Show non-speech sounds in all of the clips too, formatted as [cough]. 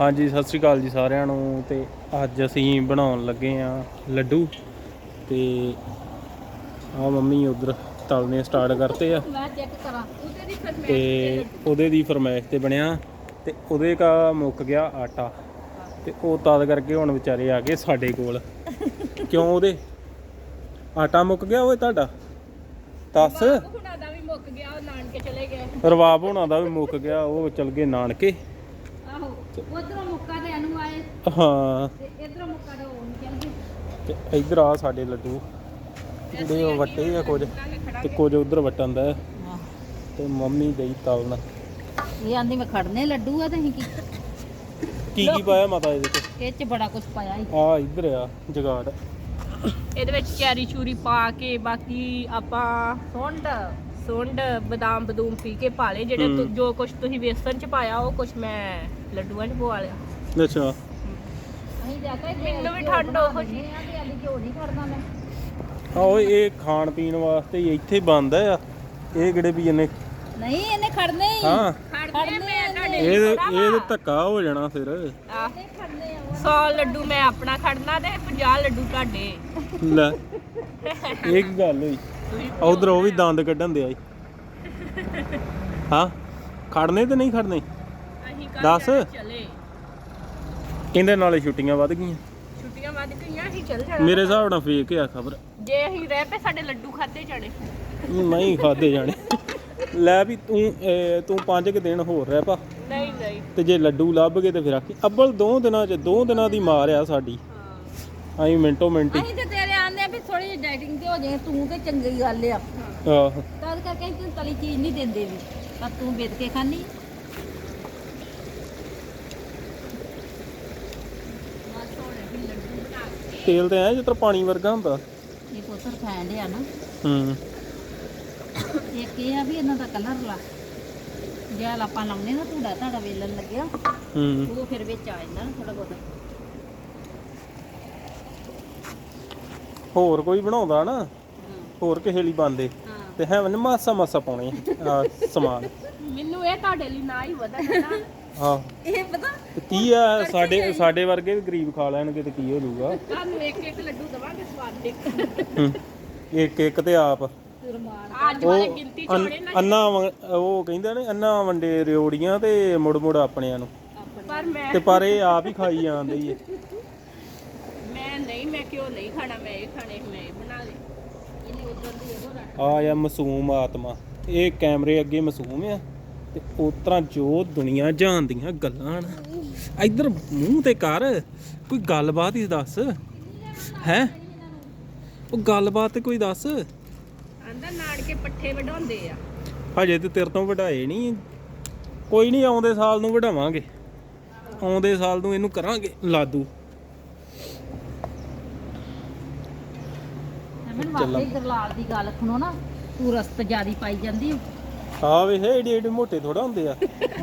ਹਾਂਜੀ ਸਤਿ ਸ੍ਰੀ ਅਕਾਲ ਜੀ ਸਾਰਿਆਂ ਨੂੰ ਤੇ ਅੱਜ ਅਸੀਂ ਬਣਾਉਣ ਲੱਗੇ ਆ ਲੱਡੂ ਤੇ ਆ ਮੰਮੀ ਉਧਰ ਤਲਨੇ ਸਟਾਰਟ ਕਰਤੇ ਆ। ਮੈਂ ਚੈੱਕ ਕਰਾਂ। ਉਹਦੇ ਦੀ ਫਿਰ ਤੇ ਉਹਦੇ ਦੀ ਫਰਮਾਇਸ਼ ਤੇ ਬਣਿਆ ਤੇ ਉਹਦੇ ਕਾ ਮੁੱਕ ਗਿਆ ਆਟਾ ਤੇ ਉਹ ਤਦ ਕਰਕੇ ਹੁਣ ਵਿਚਾਰੇ ਆ ਗਏ ਸਾਡੇ ਕੋਲ। ਕਿਉਂ ਉਹਦੇ? ਆਟਾ ਮੁੱਕ ਗਿਆ ਓਏ ਤੁਹਾਡਾ? ਦੱਸ। ਹੁਣਾਂ ਦਾ ਵੀ ਮੁੱਕ ਗਿਆ ਉਹ ਨਾਨਕੇ ਚਲੇ ਗਏ। ਰਵਾਬ ਹੋਣਾ ਦਾ ਵੀ ਮੁੱਕ ਗਿਆ ਉਹ ਚਲ ਗਏ ਨਾਨਕੇ। ਉਧਰੋਂ ਮੁੱਕਾ ਤੇ ਅਨੂ ਆਏ। ਹਾਂ। ਤੇ ਇਧਰੋਂ ਮੁੱਕਾ ਤੇ ਉਹ ਨਿਕਲ ਗਏ ਤੇ ਇਧਰ ਆ ਸਾਡੇ ਲੱਡੂ। ਜਿਹੜੇ ਉਹ ਵੱਟੇ ਆ ਕੁਝ। ਤੇ ਕੁਝ ਉਧਰ ਵਟਣ ਦਾ ਤੇ ਮੰਮੀ ਗਈ ਤਲਣ। ਇਹ ਆਂਦੀ ਮੈਂ ਖੜਨੇ ਲੱਡੂ ਆ ਤੇ ਅਸੀਂ ਕੀ ਕੀ ਕੀ ਪਾਇਆ ਮਾਤਾ ਇਹਦੇ ਚ? ਇਹ ਚ ਬੜਾ ਕੁਝ ਪਾਇਆ ਸੀ। ਆ ਇਧਰ ਆ ਜਗਾੜ। ਇਹਦੇ ਵਿੱਚ ਚੈਰੀ ਚੂਰੀ ਪਾ ਕੇ ਬਾਕੀ ਆਪਾਂ ਸੁੰਡ ਸੁੰਡ ਬਦਾਮ ਬਦੂਮ ਪੀ ਕੇ ਪਾ ਲਏ। ਜਿਹੜੇ। ਜੋ ਕੁਝ ਤੁਸੀਂ ਵੇਸਣ ਚ ਪਾਇਆ ਉਹ ਕੁਝ ਮੈਂ ਲੱਡੂਆਂ ਚ ਪਵਾ ਲਿਆ ਅੱਛਾ। ਅਸੀਂ ਜਾ ਕੇ ਮੈਨੂੰ ਵੀ ਠੰਡ ਹੋ ਜੀ ਆ ਤੇ ਆਲੀ ਘਿਓ ਨਹੀਂ ਖੜਦਾ ਮੈਂ। ਆਓ ਇਹ ਖਾਣ ਪੀਣ ਵਾਸਤੇ ਹੀ ਇੱਥੇ ਬੰਦ ਆ। ਇਹ ਕਿਹੜੇ ਵੀ ਇਹਨੇ ਨਹੀਂ ਇਹਨੇ ਖੜਨੇ ਹੀ। ਹਾਂ। ਖੜਨੇ ਮੈਂ ਤੁਹਾਡੇ ਇਹ ਇਹ ਧੱਕਾ ਹੋ ਜਾਣਾ ਫਿਰ। 100 ਲੱਡੂ ਮੈਂ ਆਪਣਾ ਖੜਨਾ ਤੇ 50 ਲੱਡੂ ਤੁਹਾਡੇ। ਲੈ। ਇਹ ਕੀ ਗੱਲ ਹੋਈ? ਉਧਰ ਉਹ ਵੀ ਦੰਦ ਕੱਢਣ ਦਿਆ ਈ। ਹਾਂ। ਖੜਨੇ ਤੇ ਨਹੀਂ ਖੜਨੇ? ਦੱਸ। ਚਲੇ? ਕਹਿੰਦੇ ਨਾਲੇ ਛੁੱਟੀਆਂ ਵੱਧ ਗਈਆਂ। ਛੁੱਟੀਆਂ ਵੱਧ ਗਈਆਂ ਅਸੀਂ ਚੱਲ ਜਾਣਾ। ਮੇਰੇ ਹਿਸਾਬ ਨਾਲ ਫੇਕ ਆ ਖਬਰ? ਜੇ ਅਸੀਂ ਰਹਿ ਪਏ ਸਾਡੇ ਲੱਡੂ ਖਾਦੇ ਜਾਣੇ। ਨਹੀਂ ਖਾਦੇ ਜਾਣੇ। ਲੈ ਵੀ ਤੂੰ ਅਹ, ਤੂੰ ਪੰਜ ਕੁ ਦਿਨ ਹੋਰ ਰਹਿ ਪਾ ਨਹੀਂ ਨਹੀਂ। ਤੇ ਜੇ ਲੱਡੂ ਲੱਭ ਗਏ ਤੇ ਫਿਰ ਆਖੀ ਅੱਬਲ ਦੋ ਦਿਨਾਂ ਚ ਦੋ ਦਿਨਾਂ ਦੀ ਮਾਰ ਆ ਸਾਡੀ। ਹਾਂ। ਅਸੀਂ ਮਿੰਟੋ ਮਿੰਟੀ ਅਸੀਂ ਤੇ ਤੇਰੇ ਆਂਦੇ ਆ ਵੀ ਥੋੜੀ ਜਿਹੀ ਡਾਈਟਿੰਗ ਤੇ ਹੋ ਜਾਏ ਤੂੰ ਤੇ ਚੰਗੀ ਗੱਲ ਆ। ਆਹ। ਤਦ ਕਰਕੇ ਅਸੀਂ ਤੈਨੂੰ ਤਲੀ ਚੀਜ਼ ਨਹੀਂ ਦਿੰਦੇ ਵੀ। ਪਰ ਤੂੰ ਵੇਚ ਕੇ ਖਾਣੀ ਤੇਲ ਤੇ ਐ ਜਿੱਤਰ ਪਾਣੀ ਵਰਗਾ ਹੁੰਦਾ? ਇਹ ਪੁੱਤਰ ਖਾਣ ਡਿਆ ਨਾ। ਹੂੰ। ਇੱਕ ਇਹ ਆ ਵੀ ਇਹਨਾਂ ਦਾ ਕਲਰ ਲਾ। ਜੇ ਆਪਾਂ ਲਾਉਨੇ ਨਾ ਧੂੜਾ ਤੁਹਾਡਾ ਵੇਲਣ ਲੱਗਿਆ। ਹੂੰ। ਉਹ ਫਿਰ ਵਿੱਚ ਆ ਜਾਂਦਾ ਨਾ ਥੋੜਾ ਬਹੁਤ। ਹੋਰ ਕੋਈ ਬਣਾਉਂਦਾ ਨਾ? ਹੋਰ ਕਿਸੇ ਲਈ ਬੰਦੇ ਤੇ ਹੈ। ਮਨ ਮਾਸਾ ਮਾਸਾ ਪਾਉਣੇ ਆ ਸਮਾਨ। [laughs] ਮੈਨੂੰ ਇਹ ਤੁਹਾਡੇ ਲਈ ਨਾ ਹੀ ਵਧਣਾ ਹਾਂ। ਇਹ ਪਤਾ? ਤੇ ਕੀ ਆ ਸਾਡੇ ਸਾਡੇ ਵਰਗੇ ਵੀ ਗਰੀਬ ਖਾ ਲੈਣਗੇ ਤੇ ਕੀ ਹੋ ਜਾਊਗਾ? ਤੁਹਾਨੂੰ ਇੱਕ ਇੱਕ ਲੱਡੂ ਦਵਾਂਗੇ ਸਵਾਦ ਦੇ ਹੂੰ। ਇੱਕ ਇੱਕ ਤੇ ਆਪ। ਰਮਾਨ ਅੱਜ ਵਾਲੇ ਗਿਣਤੀ ਚ ਅੰਨ- ਹੋਣੇ ਨਾ। ਅੰਨਾ ਵੰ- ਉਹ ਕਹਿੰਦੇ ਨੇ ਅੰਨਾ ਵੰਡੇ ਰਿਓੜੀਆਂ ਤੇ ਮੁੜ ਮੁੜ ਆਪਣਿਆਂ ਨੂੰ। ਪਰ ਮੈਂ ਤੇ ਪਰ ਇਹ ਆਪ ਹੀ ਖਾਈ ਜਾਂਦੇ ਹੀ ਮੈਂ ਨਹੀਂ ਮੈਂ ਕਿਉਂ ਨਹੀਂ ਖਾਣਾ ਮੈਂ ਇਹ ਖਾਣੇ ਮੈਂ ਇਹ ਬਣਾ ਲਏ। ਇਹਨੇ ਉਧਰ ਦੀ ਇਹੋ ਰੱਖ ਆ ਆ ਮਾਸੂਮ ਆਤਮਾ। ਇਹ ਕੈਮਰੇ ਅੱਗੇ ਮਾਸੂਮ ਆ। ਤੇ ਉਸ ਤਰ੍ਹਾਂ ਜੋ ਦੁਨੀਆ ਜਾਣਦੀਆਂ ਗੱਲਾਂ ਨਾ ਇੱਧਰ ਮੂੰਹ ਤੇ ਕਰ ਕੋਈ ਗੱਲਬਾਤ ਹੀ ਦੱਸ। ਹੈ? ਉਹ ਗੱਲਬਾਤ ਕੋਈ ਦੱਸ। ਆਂਦਾ ਨਾਨਕੇ ਪੱਠੇ ਵਢਾਉਂਦੇ ਆ। ਹਜੇ ਤੇ ਤੇਰੇ ਤੋਂ ਵਢਾਏ ਨਹੀਂ। ਕੋਈ ਨਹੀਂ ਆਉਂਦੇ ਸਾਲ ਨੂੰ ਵਢਾਵਾਂਗੇ। ਆਉਂਦੇ ਸਾਲ ਨੂੰ ਇਹਨੂੰ ਕਰਾਂਗੇ ਲਾਦੂ ਮੈਨੂੰ ਵਾਕਈ ਗਰਲਾਲ ਦੀ ਗੱਲ ਸੁਣੋ ਨਾ ਤੂੰ ਰਸਤ ਜਿਆਦੀ ਪਾਈ ਜਾਂਦੀ ਆ ਵੇ ਏਡੇ ਏਡੇ ਮੋਟੇ ਥੋੜਾ ਹੁੰਦੇ ਆ।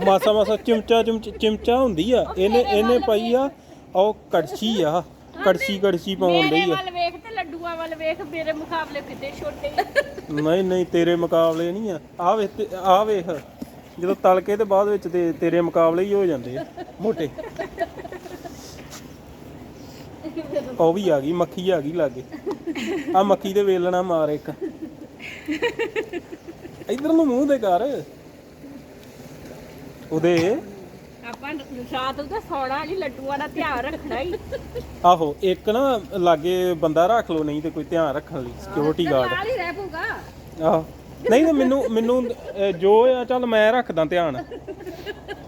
ਮਾਸਾ ਮਾਸਾ ਚਿਮਚਾ ਚਿਮਚ- ਚਿਮਚਾ ਹੁੰਦੀ ਆ। ਇਹਨੇ ਇਹਨੇ ਪਾਈ ਆ ਉਹ ਕੜਛੀ ਆ। ਕੜਛੀ ਕੜਛੀ ਪਾਉਣ ਮੇਰੇ ਲਈ ਆ। ਵੱਲ ਵੇਖ ਤੇ ਲੱਡੂਆਂ ਵੱਲ ਵੇਖ ਮੇਰੇ ਮੁਕਾਬਲੇ ਕਿਤੇ ਛੋਟੇ ਨਹੀਂ ਨਹੀਂ ਤੇਰੇ ਮੁਕਾਬਲੇ ਨਹੀਂ ਆ। ਆ ਵੇ ਆ ਵੇਖ। ਜਦੋਂ ਤਲ ਕੇ ਤੇ ਬਾਅਦ ਵਿੱਚ ਤੇ ਤੇਰੇ ਮੁਕਾਬਲੇ ਹੀ ਹੋ ਜਾਂਦੇ ਆ ਮੋਟੇ। ਉਹ ਵੀ ਆ ਗਈ ਮੱਖੀ ਆ ਗਈ ਲਾਗੇ। ਆ ਮੱਖੀ ਦੇ ਵੇਲਣਾ ਮਾਰ ਇੱਕ। ਇਧਰ ਨੂੰ ਮੂੰਹ ਦੇ ਕਰ ਉਹਦੇ। ਆਪਾਂ ਰਾਤ ਨੂੰ ਤਾਂ ਸੌਣਾ ਨਹੀਂ ਲੱਡੂਆਂ ਦਾ ਧਿਆਨ ਰੱਖਣਾ ਹੀ। ਆਹੋ ਇੱਕ ਨਾ ਲਾਗੇ ਬੰਦਾ ਰੱਖ ਲਓ ਨਹੀਂ ਤੇ ਕੋਈ ਧਿਆਨ ਰੱਖਣ ਲਈ ਸਿਕਿਉਰਿਟੀ ਗਾਰਡ ਨਾਲ ਹੀ ਰਹਿ ਪਊਗਾ। ਆਹੋ। ਨਹੀਂ ਤੇ ਮੈਨੂੰ ਮੈਨੂੰ ਅਹ, ਜੋ ਆ ਚੱਲ ਮੈਂ ਰੱਖਦਾ ਧਿਆਨ।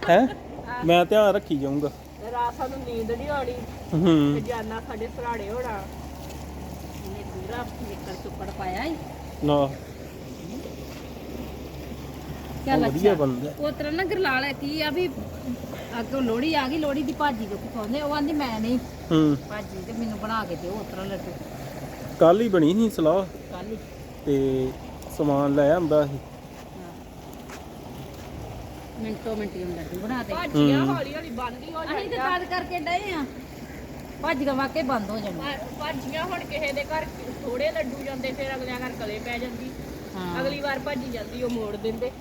ਹੈ? ਮੈਂ ਧਿਆਨ ਰੱਖੀ ਜਾਊਂਗਾ। ਰਾਤ ਸਾਨੂੰ ਨੀਂਦ ਨਹੀਂ ਆਉਣੀ ਹੂੰ। ਤੇ ਜਾਨਾ ਸਾਡੇ ਸਰਾੜੇ ਹੋਣਾ। ਇਹਨੇ ਪੂਰਾ ਨਿਕਲ ਚੁੱਪੜ ਪਾਇਆ ਹੀ ਨਾ। ਚੱਲ ਵਧੀਆ ਬੰਦਾ ਉਹ ਤਰ੍ਹਾਂ ਨਾ ਗਰਲਾਲ ਕੀ ਆ ਵੀ ਅੱਗੋਂ ਲੋੜੀ ਆ ਗਈ ਲੋੜੀ ਦੀ ਭਾਜੀ ਲੋਕੀ ਖਾਂਦੇ ਉਹ ਆਂਦੀ ਮੈਂ ਨਹੀਂ। ਹੂੰ। ਭਾਜੀ ਤੇ ਮੈਨੂੰ ਬਣਾ ਕੇ ਦਿਓ ਉਸ ਤਰ੍ਹਾਂ ਲੱਡੂ। ਕੱਲ ਹੀ ਬਣੀ ਸੀ ਸਲਾਹ। ਕੱਲ ਹੀ। ਤੇ ਸਮਾਨ ਲੈ ਆਂਦਾ ਸੀ। ਮਿੰਟੋ ਮਿੰਟੀ ਨੂੰ ਲੱਡੂ ਬਣਾ ਦੇ। ਭਾਜੀਆਂ ਹੌਲੀ ਹੌਲੀ ਬੰਦ ਹੀ ਜਾਂਦੀਆਂ ਅਸੀਂ ਤਾਂ ਤਦ ਕਰਕੇ ਡਏ ਆ। ਭਾਜੀਆਂ ਵਾਕੇ ਬੰਦ ਹੋ ਜਾਣੀਆਂ ਭਾਜੀਆਂ ਹੁਣ ਕਿਸੇ ਦੇ ਘਰ ਥੋੜੇ ਲੱਡੂ ਜਾਂਦੇ ਫਿਰ ਅਗਲਿਆਂ ਘਰ ਕਲੇ ਪੈ ਜਾਂਦੀ। ਅਗਲੀ ਵਾਰ ਭੱਜੀ ਜਾਂਦੀ ਉਹ ਮੋੜ ਦਿੰਦੇ।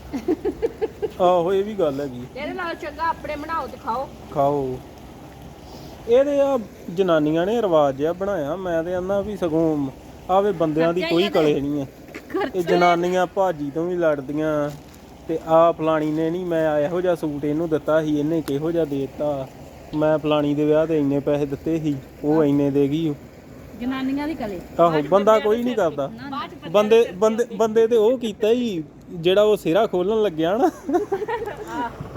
ਆਹੋ ਇਹ ਵੀ ਗੱਲ ਹੈਗੀ। ਇਹਦੇ ਨਾਲ ਚੰਗਾ ਆਪਣੇ ਬਣਾਓ ਤੇ ਖਾਓ। ਖਾਓ। ਇਹਦੇ ਆ ਜਨਾਨੀਆਂ ਨੇ ਰਿਵਾਜ ਜਿਹਾ ਬਣਾਇਆ ਮੈਂ ਤੇ ਆਨਾ ਵੀ ਸਗੋਂ ਆਵੇ ਬੰਦਿਆਂ ਦੀ ਕੋਈ ਕਲੇ ਨਹੀਂ ਆ ਇਹ ਜਨਾਨੀਆਂ ਭਾਜੀ ਤੋਂ ਵੀ ਲੜਦੀਆਂ ਤੇ ਆ ਫਲਾਣੀ ਨੇ ਨਹੀਂ ਮੈਂ ਇਹੋ ਜਿਹਾ ਸੂਟ ਇਹਨੂੰ ਦਿੱਤਾ ਸੀ ਇਹਨੇ ਕਿਹੋ ਜਿਹਾ ਦੇ ਦਿੱਤਾ। ਮੈਂ ਫਲਾਣੀ ਦੇ ਵਿਆਹ ਤੇ ਇੰਨੇ ਪੈਸੇ ਦਿੱਤੇ ਸੀ ਉਹ ਇੰਨੇ ਦੇ ਗਈ। ਜਨਾਨੀਆਂ ਦੀ ਕਲੇ। ਆਹੋ ਬੰਦਾ ਕੋਈ ਨਹੀਂ ਕਰਦਾ। ਬੰਦੇ ਬੰਦੇ ਬੰਦੇ ਤੇ ਉਹ ਕੀਤਾ ਹੀ ਜਿਹੜਾ ਉਹ ਸਿਰਾ ਖੋਲਣ ਲੱਗਿਆ ਨਾ।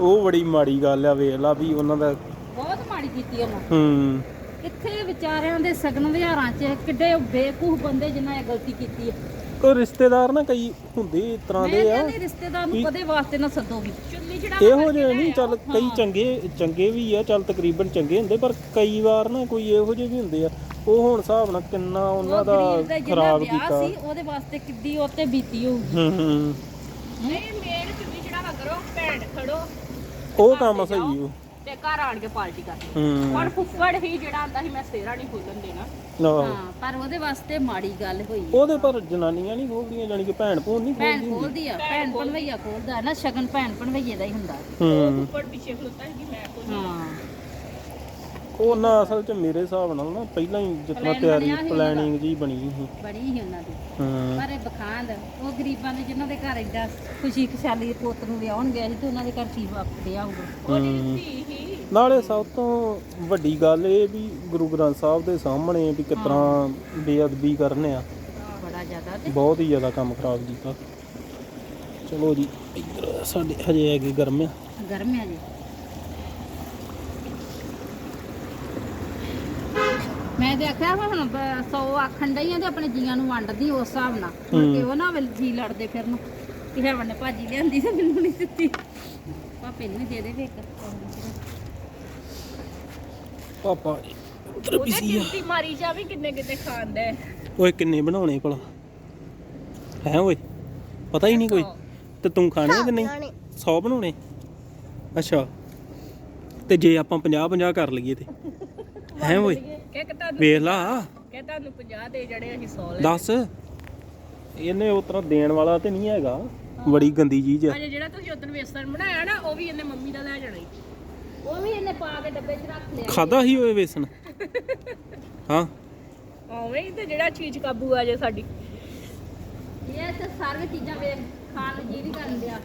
ਉਹ ਬੜੀ ਮਾੜੀ ਗੱਲ ਆ ਵੇਖ ਲਾ ਵੀ ਉਹਨਾਂ ਦਾ। ਬਹੁਤ ਮਾੜੀ ਕੀਤੀ ਉਹਨਾਂ ਹੂੰ। ਇੱਥੇ ਵਿਚਾਰਿਆਂ ਦੇ ਸਗਨ ਵਿਹਾਰਾਂ 'ਚ ਕਿੱਡੇ ਬੇਕੂਫ ਬੰਦੇ ਜਿਨ੍ਹਾਂ ਇਹ ਗਲਤੀ ਕੀਤੀ ਹੈ ਕੋਈ ਰਿਸ਼ਤੇਦਾਰ ਨਾ ਕਈ ਹੁੰਦੇ ਇਸ ਤਰ੍ਹਾਂ ਮੈਂ ਦੇ ਆ ਕਹਿੰਦੀ ਰਿਸ਼ਤੇਦਾਰ ਨੂੰ ਕਦੇ ਵਾਸਤੇ ਨਾ ਸੱਦੋਗੀ ਚੁੰਨੀ ਚੜਾ ਇਹੋ ਜਿਹੇ ਨਹੀਂ ਚੱਲ ਕਈ ਚੰਗੇ ਚੰਗੇ ਵੀ ਆ ਚੱਲ ਤਕਰੀਬਨ ਚੰਗੇ ਹੁੰਦੇ ਪਰ ਕਈ ਵਾਰ ਨਾ ਕੋਈ ਇਹੋ ਜਿਹੇ ਵੀ ਹੁੰਦੇ ਆ। ਉਹ ਹੁਣ ਹਿਸਾਬ ਨਾਲ ਕਿੰਨਾ ਉਹਨਾਂ ਦਾ ਖਰਾਬ ਵਿਆਹ ਕੀਤਾ। ਸੀ ਉਹਦੇ ਵਾਸਤੇ ਕਿੱਡੀ ਉੱਤੇ ਬੀਤੀ ਹੋਊਗੀ। ਹੂੰ ਹੂੰ। ਨਹੀਂ ਮੇਨ ਚੁੰਨੀ ਚੜਾਵਾ ਕਰੋ ਭੈਣ ਖੜੋ। ਉਹ ਕੰਮ ਸਹੀ ਉਹ ਤੇ ਘਰ ਆਣ ਕੇ ਪਾਰਟੀ ਕਰ ਹੂੰ। ਹੁਣ ਫੁੱਫੜ ਹੀ ਜਿਹੜਾ ਆਂਦਾ ਸੀ ਮੈਂ ਸੇਰਾ ਨਹੀਂ ਖੋਲਣ ਦੇਣਾ। ਹਾਂ ਪਰ ਉਹਦੇ ਵਾਸਤੇ ਮਾੜੀ ਗੱਲ ਹੋਈ ਉਹਦੇ ਪਰ ਜਨਾਨੀਆਂ ਨਹੀਂ ਖੋਲਦੀਆਂ ਜਾਨੀ ਕਿ ਭੈਣ ਭੂਣ ਨਹੀਂ ਭੈਣ ਖੋਲਦੀ ਖੋਲਦੀ ਆ ਭੈਣ ਭਣਵਈਆ ਖੋਲਦਾ ਨਾ ਸ਼ਗਨ ਭੈਣ ਭਣਵਈਏ ਦਾ ਹੀ ਹੁੰਦਾ। ਹੂੰ। ਫੁੱਫੜ ਪਿੱਛੇ ਖਲੋਤਾ ਸੀ ਕਿ ਮੈਂ ਖੋਲ ਹਾਂ। ਉਹ ਨਾ ਅਸਲ 'ਚ ਮੇਰੇ ਹਿਸਾਬ ਨਾਲ ਨਾ ਪਹਿਲਾਂ ਹੀ Plan ਤਿਆਰੀ ਬਣਿਆ ਸੀ ਪਲੈਨਿੰਗ ਜੀ ਬਣੀ ਸੀ। ਬੜੀ ਹੀ ਉਹਨਾਂ ਦੀ। ਹੂੰ। ਪਰ ਇਹ ਬਖਾਂਦ ਉਹ ਗਰੀਬਾਂ ਦੇ ਜਿਨ੍ਹਾਂ ਦੇ ਘਰ ਏਡਾ ਖੁਸ਼ੀ ਖੁਸ਼ਹਾਲੀ ਪੁੱਤ ਨੂੰ ਵਿਆਹਣ ਗਿਆ ਸੀ ਤੇ ਉਹਨਾਂ ਦੇ ਘਰ ਕੀ ਵਾਪਰਿਆ ਹੋਊਗਾ ਉਹਦੀ ਹੂੰ। ਧੀ ਹੀ ਨਾਲੇ ਸਭ ਤੋਂ ਵੱਡੀ ਗੱਲ ਇਹ ਵੀ ਗੁਰੂ ਗ੍ਰੰਥ ਸਾਹਿਬ ਦੇ ਸਾਹਮਣੇ ਵੀ ਤਰ੍ਹਾਂ ਬੇਅਦਬੀ ਕਰਨੇ ਆ। ਬੜਾ ਜ਼ਿਆਦਾ ਤੇ। ਬਹੁਤ ਹੀ ਜ਼ਿਆਦਾ ਕੰਮ ਖਰਾਬ ਕੀਤਾ। ਚਲੋ ਜੀ ਇੱਧਰ ਸਾਡੇ ਹਜੇ ਹੈਗੇ ਗਰਮ ਆ। ਗਰਮ ਜੀ। ਮੈਂ ਤੇ ਆਖਿਆ ਵਾ ਹੁਣ 100 ਆਖਣ ਡਈ ਆ ਤੇ ਆਪਣੇ ਜੀਆਂ ਨੂੰ ਵੰਡਦੀ ਉਸ ਹਿਸਾਬ ਨਾਲ। ਕੇ ਉਹ ਨਾ ਵੇਲ ਜੀ ਲੜਦੇ ਫਿਰਨ ਕਿ ਹੈਵਨ ਨੇ ਭਾਜੀ ਲਿਆਂਦੀ ਤੇ ਮੈਨੂੰ ਨਹੀਂ ਦਿੱਤੀ। ਪਾਪੇ ਨੂੰ ਦੇ ਦੇ ਵੇ ਇੱਕ। ਪਾਪਾ ਉੱਧਰ ਉਹਦੇ ਬਿਜ਼ੀ ਆ। ਡਿਊਟੀ ਮਾਰੀ ਜਾਵੇ ਕਿੰਨੇ ਕਿਤੇ ਖਾਂਦਾ ਓਏ ਕਿੰਨੇ ਬਣਾਉਣੇ ਭਲਾ? ਹੈ ਓਏ ਪਤਾ ਹੀ ਨਹੀਂ ਕੋਈ। ਤੇ ਤੂੰ ਖਾਣੇ ਆ ਕਿ ਨਹੀਂ? 100 ਬਣਾਉਣੇ? ਅੱਛਾ। ਤੇ ਜੇ ਆਪਾਂ 50 50 ਕਰ ਲਈਏ ਤੇ। [laughs] ਹੈ ਓਏ? ਕਿ ਕਿ ਤੁਹਾਨੂੰ ਵੇਖ ਲਾ। ਕਿ ਤੁਹਾਨੂੰ 50 ਦੇ ਜੜੇ ਅਸੀਂ 100 ਲੈ ਦੱਸ। ਇਹਨੇ ਉਸ ਤਰ੍ਹਾਂ ਦੇਣ ਵਾਲਾ ਤੇ ਨਹੀਂ ਹੈਗਾ। ਬੜੀ ਗੰਦੀ ਚੀਜ਼ ਆ। ਅਜੇ ਜਿਹੜਾ ਤੁਸੀਂ ਉਦੋਂ ਵੇਸਣ ਬਣਾਇਆ ਨਾ ਉਹ ਵੀ ਇਹਨੇ ਮੰਮੀ ਦਾ ਲੈ ਜਾਣਾ ਈ। ਉਹ ਵੀ ਇਹਨੇ ਪਾ ਕੇ ਡੱਬੇ 'ਚ ਰੱਖ ਲਿਆ। ਖਾਦਾ ਹੀ ਹੋਏ ਵੇਸਣ? [laughs] ਹਾਂ। ਉਵੇਂ ਹੀ ਤੇ ਜਿਹੜਾ ਚੀਜ਼ ਕਾਬੂ ਆ ਜੇ ਸਾਡੀ। ਇਹ ਤੇ ਸਾਰੀਆਂ ਚੀਜ਼ਾਂ ਵੇਖ ਖਾਣ ਨੂੰ ਜੀ ਵੀ ਕਰਨ ਡਿਆ।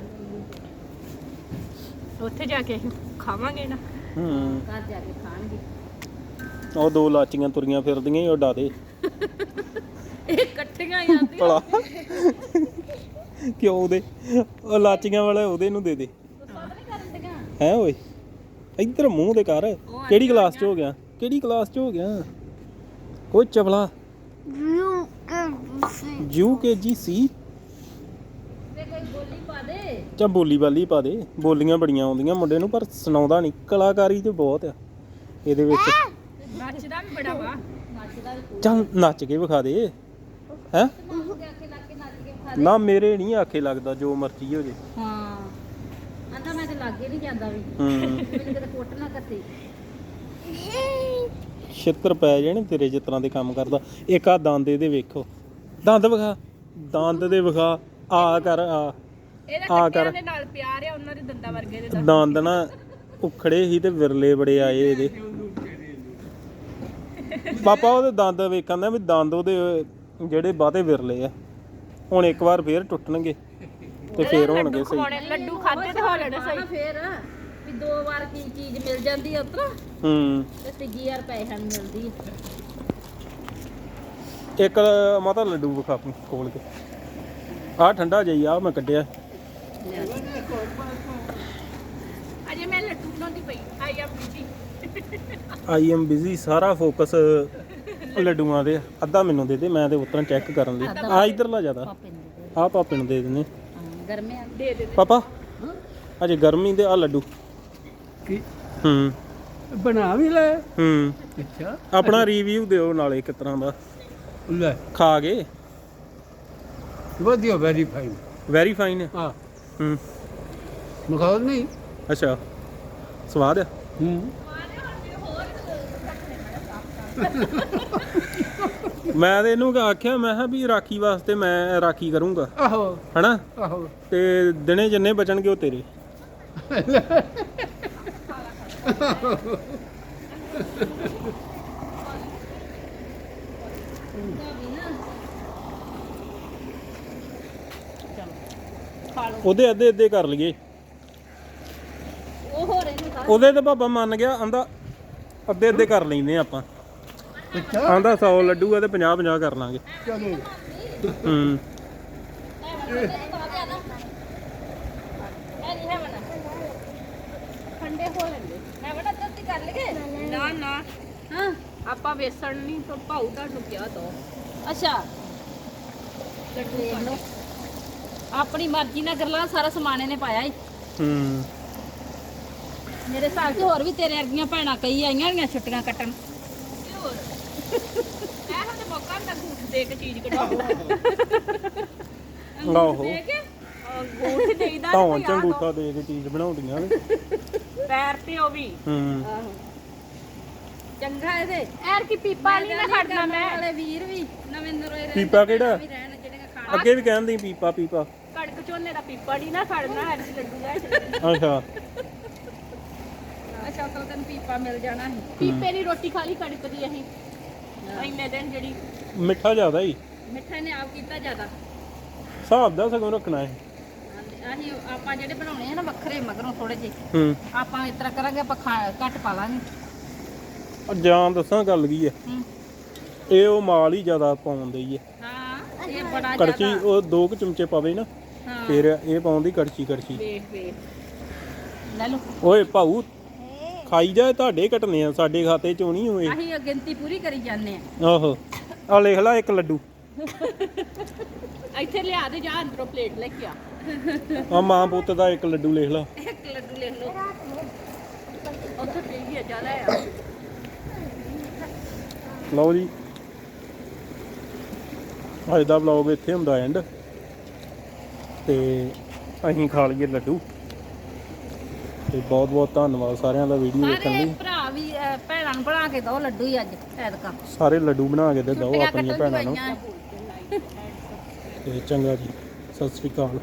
ਉੱਥੇ ਜਾ ਕੇ ਖਾਵਾਂਗੇ ਨਾ। ਹੂੰ। ਘਰ ਜਾ ਕੇ ਖਾਣਗੇ। ਉਹ ਦੋ ਲਾਚੀਆਂ ਤੁਰੀਆਂ ਫਿਰਦੀਆਂ ਹੀ ਉੱਡਾ ਦੇ। ਇਹ ਇਕੱਠੀਆਂ ਹੀ ਆਉਂਦੀਆਂ। ਭਲਾ। ਕਿਉਂ ਉਹਦੇ? ਉਹ ਲਾਚੀਆਂ ਵਾਲਾ ਉਹਦੇ ਨੂੰ ਦੇ ਦੇ। ਹੈ ਓਏ? ਇੱਧਰ ਮੂੰਹ ਦੇ ਕਰ। ਕਿਹੜੀ ਕਲਾਸ ਚ ਹੋ ਗਿਆ? ਕਿਹੜੀ ਕਲਾਸ ਚ ਹੋ ਗਿਆ? ਓਏ ਚਵਲਾ ਯੂ ਕੇ ਜੀ ਸੀ। ਤੇ ਕੋਈ ਬੋਲੀ ਪਾ ਦੇ। ਚਾ ਬੋਲੀ ਬਾਲੀ ਪਾ ਦੇ ਬੋਲੀਆਂ ਬੜੀਆਂ ਆਉਂਦੀਆਂ ਮੁੰਡੇ ਨੂੰ ਪਰ ਸੁਣਾਉਂਦਾ ਨਹੀਂ ਕਲਾਕਾਰੀ ਤੇ ਬਹੁਤ ਆ। ਇਹਦੇ ਵਿੱਚ। ਨੱਚਦਾ ਵੀ ਬੜਾ ਵਾ। ਨੱਚਦਾ ਵੀ ਚੱਲ ਨੱਚ ਕੇ ਵਿਖਾ ਦੇ। ਹੈ? ਦੇ ਨਾ ਮੇਰੇ ਨਹੀਂ ਆਖੇ ਲੱਗਦਾ ਜੋ ਮਰਜ਼ੀ ਹੋ ਜੇ। ਹਾਂ। ਆਂਦਾ ਮੈਂ ਤੇ ਲਾਗੇ ਨਹੀਂ ਜਾਂਦਾ ਵੀ। ਹੂੰ। ਮੈਨੂੰ ਕਿਤੇ ਕੁੱਟ ਨਾ ਕੱਤੀ ਛਿੱਤਰ ਪੈ ਜਾਣੇ ਤੇਰੇ ਜਿਸ ਤਰ੍ਹਾਂ ਦੇ ਕੰਮ ਕਰਦਾ। ਇੱਕ ਆ ਦੰਦ ਇਹਦੇ ਵੇਖੋ। ਦੰਦ ਵਿਖਾ। ਦੰਦ ਦੇ ਵਿਖਾ। ਆ ਕਰ ਆ। ਆ ਕਰ। ਦੇ ਨਾਲ ਪਿਆਰ ਆ ਉਹਨਾਂ ਦੇ ਦੰਦਾਂ ਵਰਗੇ ਦੇ ਦੰਦ ਨਾ ਉਖੜੇ ਸੀ ਤੇ ਵਿਰਲੇ ਬੜੇ ਆਏ ਇਹਦੇ। ਪਾਪਾ ਉਹਦੇ ਦੰਦ ਵੇਖਣ ਦਾ ਵੀ ਦੰਦ ਉਹਦੇ ਜਿਹੜੇ ਬਾਤੇ ਵਿਰਲੇ ਆ। ਹੁਣ ਇੱਕ ਵਾਰ ਫੇਰ ਟੁੱਟਣਗੇ ਤੇ ਫੇਰ ਹੋਣਗੇ ਲੱਡੂ ਸਹੀ। ਖਵਾਉਣੇ ਲੱਡੂ ਖਾਦੇ ਤੇ ਹੋ ਲੈਣੇ ਸਹੀ। ਫੇਰ ਵੀ ਦੋ ਵਾਰ ਕੀ ਚੀਜ਼ ਮਿਲ ਜਾਂਦੀ ਆ ਉਤਰਾ ਹੂੰ। ਤੇ ਤੀਜੀ ਯਾਰ ਪੈਸਿਆਂ ਨੂੰ ਮਿਲਦੀ ਇੱਕ ਮਾਤਾ ਲੱਡੂ ਵਿਖਾ ਖੋਲ ਕੇ। ਆ ਠੰਡਾ ਜਾਈ ਆ ਮੈਂ ਕੱਢਿਆ। ਅਜੇ ਮੈਂ ਲੱਡੂ ਬਣਾਉਂਦੀ ਪਈ ਆਈ ਆ ਬੀਜੀ ਆਈ ਐਮ ਬਿਜ਼ੀ ਸਾਰਾ ਫੋਕਸ ਲੱਡੂਆਂ ਦੇ ਆ। ਅੱਧਾ ਮੈਨੂੰ ਦੇ ਦੇ ਮੈਂ ਤੇ ਉਤਰਾਂ ਚੈੱਕ ਕਰਨ ਲਈ। ਆ ਇਧਰਲਾ ਜ਼ਿਆਦਾ। ਆ ਪਾਪੇ ਨੂੰ ਦੇ ਦਿੰਦੇ। ਹਾਂ, ਗਰਮਿਆਂ ਦੇ ਦੇ ਪਾਪਾ ਅਜੇ ਗਰਮੀ ਦੇ ਆ ਲੱਡੂ। ਕੀ? ਹੂੰ। ਬਣਾ ਵੀ ਲੈ। ਹੂੰ। ਅੱਛਾ। ਆਪਣਾ ਰਿਵਿਊ ਦਿਓ ਨਾਲੇ ਕਿਸ ਤਰ੍ਹਾਂ ਦਾ। ਲੈ। ਖਾ ਗਏ। ਵਧੀਆ ਵੈਰੀ ਫਾਈਨ ਵੈਰੀ ਫਾਈਨ ਹਾਂ। ਹੂੰ। ਮਖੌਲ ਨਹੀਂ? ਅੱਛਾ। ਸਵਾਦ ਆ? ਹੂੰ। ਮੈਂ ਤੇ ਇਹਨੂੰ ਆਖਿਆ ਮੈਂ ਕਿਹਾ ਵੀ ਰਾਖੀ ਵਾਸਤੇ ਮੈਂ ਰਾਖੀ ਕਰੂੰਗਾ। ਆਹੋ। ਹਨਾ? ਆਹੋ। ਤੇ ਦਿਨੇ ਜਿੰਨੇ ਬਚਣਗੇ ਉਹ ਤੇਰੇ। ਉਹਦੇ ਅੱਧੇ ਅੱਧੇ ਕਰ ਲਈਏ। ਉਹ ਹੋ ਰਹੇ ਨੇ ਸਾਰੇ ਉਹਦੇ ਤੇ ਬਾਬਾ ਮੰਨ ਗਿਆ ਆਂਦਾ ਅੱਧੇ ਅੱਧੇ ਕਰ ਲੈਂਦੇ ਆਪਾਂ। ਅੱਛਾ। ਆਂਦਾ 100 ਲੱਡੂ ਆ ਤੇ 50 50 ਕਰ ਲਾਂਗੇ। ਚਲੋ। ਹੂੰ। ਠੰਡੇ ਹੋ ਲੈਂਦੇ ਮੈਂ ਬੜਾ ਤੱਤੀ ਕਰ ਲਗੇ ਨਾ ਨਾ ਹਾਂ ਆਪਾਂ ਵੇਸਣ ਨਹੀਂ ਤੋਂ ਭਾਉ ਤੁਹਾਨੂੰ ਕਿਹਾ ਤੋਂ ਅੱਛਾ। ਲੱਡੂ ਦੇਖ ਲਓ ਆਪਣੀ ਮਰਜ਼ੀ ਨਾਲ ਗੱਲਾਂ ਸਾਰਾ ਸਮਾਨ ਇਹਨੇ ਪਾਇਆ ਈ। ਹੂੰ। ਮੇਰੇ ਹਿਸਾਬ 'ਚ ਹੋਰ ਵੀ ਤੇਰੇ ਵਰਗੀਆਂ ਭੈਣਾਂ ਕਈ ਆਈਆਂ ਹੋਣਗੀਆਂ ਛੁੱਟੀਆਂ ਕੱਟਣ ਹੋਰ ਇਹੋ ਤੇ ਮੌਕਾ ਹੁੰਦਾ ਗੂਠ ਦੇ ਕੇ ਚੀਜ਼ ਕਢਾਓ ਆਹੋ। ਦੇ ਕੇ ਗੂਠ ਦੇਈਦਾ ਤੇ ਧੌਣ ਕੋਈ ਆ ਝੰਗੂਠਾ ਦੇ ਕੇ ਚੀਜ਼ ਬਣਾਉਂਦੀਆਂ ਨੇ। ਪੈਰ ਤੇ ਉਹ ਵੀ। ਹੂੰ। ਆਹੋ। ਚੰਗਾ ਇਹਦੇ। ਐਰ ਕੀ ਪੀਪਾ ਨਹੀਂ ਨਾ ਖੜਨਾ ਮੈਂ। ਵਾਲੇ ਵੀਰ ਵੀ ਨਵੇਂ ਨਰੋਏ ਰਹਿਣ ਪੀਪਾ ਕਿਹੜਾ? ਵੀ ਰਹਿਣ ਜਿਹੜੀਆਂ ਖਾਣ। ਅੱਗੇ ਵੀ ਕਹਿੰਦੀ ਪੀਪਾ ਪੀਪਾ। ਕੜਕ ਝੋਨੇ ਦਾ ਪੀਪਾ ਨਹੀਂ ਨਾ ਖੜਨਾ ਐਰ ਕੀ ਲੱਡੂ ਲੈ ਚੱਲਣਾ। ਅੱਛਾ। ਅੱਛਾ ਤਾਂ ਤੈਨੂੰ ਪੀਪਾ ਮਿਲ ਜਾਣਾ ਸੀ। ਪੀਪੇ ਦੀ ਰੋਟੀ ਖਾ ਲਈ ਕੜਕ ਦੀ ਅਸੀਂ। ਇੰਨੇ ਦਿਨ ਜਿਹੜੀ ਮਿੱਠਾ ਜ਼ਿਆਦਾ ਹੀ। ਮਿੱਠਾ ਨੇ ਆਪ ਕੀਤਾ ਜ਼ਿਆਦਾ। ਹਿਸਾਬ ਦਾ ਸਗੋਂ ਰੱਖਣਾ ਹੈ ਅਸੀਂ ਆਪਾਂ ਜਿਹੜੇ ਬਣਾਉਣੇ ਆ ਨਾ ਵੱਖਰੇ ਮਗਰੋਂ ਥੋੜੇ ਜਿਹੇ ਹੂੰ। ਆਪਾਂ ਇਸ ਤਰ੍ਹਾਂ ਕਰਾਂਗੇ ਆਪਾਂ ਖਾ- ਘੱਟ ਪਾ ਲਾਂਗੇ। ਉਹ ਜਾਂ ਦੱਸਾਂ ਗੱਲ ਕੀ ਹੈ ਹੂੰ। ਇਹ ਉਹ ਮਾਲ ਹੀ ਜ਼ਿਆਦਾ ਪਾਉਂਦੇ ਹੀ ਹੈ ਹਾਂ ਇਹ ਬੜਾ ਜ਼ਿਆਦਾ। ਉਹ ਦੋ ਕੁ ਚਮਚੇ ਪਾਵੇ ਨਾ ਹਾਂ। ਫਿਰ ਇਹ ਪਾਉਂਦੀ ਕੜਛੀ ਕੜਛੀ। ਵੇਖ ਵੇਖ। ਲੈ ਲਓ। ਓਏ ਭਾਊ ਖਾਈ ਜਾ ਤੁਹਾਡੇ ਘਟਨੇ ਆ ਸਾਡੇ ਖਾਤੇ ਚੋਂ ਨਹੀਂ ਹੋਏ। ਅਸੀਂ ਉਹ ਗਿਣਤੀ ਪੂਰੀ ਕਰੀ ਜਾਂਦੇ ਆ। ਆਹੋ। ਆ ਲਿਖ ਲੈ ਇੱਕ ਲੱਡੂ। ਇੱਥੇ ਲਿਆ ਦੇ ਜਾ ਅੰਦਰੋਂ ਪਲੇਟ ਲੈ ਕੇ ਆ। ਆ ਮਾਂ ਪੁੱਤ ਦਾ ਇੱਕ ਲੱਡੂ ਲਿਖ ਲਾ। ਇੱਕ ਲੱਡੂ ਲਿਖ ਲਓ। ਉੱਥੇ ਪਈ ਆ ਜਾ ਲੈ ਆ। ਲਓ ਜੀ। ਅੱਜ ਦਾ ਵਲੌਗ ਇੱਥੇ ਹੁੰਦਾ ਐਂਡ ਤੇ ਅਸੀਂ ਖਾ ਲਈਏ ਲੱਡੂ। ਤੇ ਬਹੁਤ ਬਹੁਤ ਧੰਨਵਾਦ ਸਾਰਿਆਂ ਦਾ ਵੀਡੀਓ ਦੇਖਣ ਲਈ। ਭਰਾ ਵੀ ਅਹ, ਭੈਣਾਂ ਨੂੰ ਬਣਾ ਕੇ ਦਿਓ ਲੱਡੂ ਹੀ ਅੱਜ ਐਤਕਾਂ। ਸਾਰੇ ਲੱਡੂ ਬਣਾ ਕੇ ਦਿਓ ਛੁੱਟੀਆਂ ਆਪਣੀਆਂ ਭੈਣਾਂ ਨੂੰ। ਤੇ ਚੰਗਾ ਜੀ ਸਤਿ ਸ੍ਰੀ ਅਕਾਲ।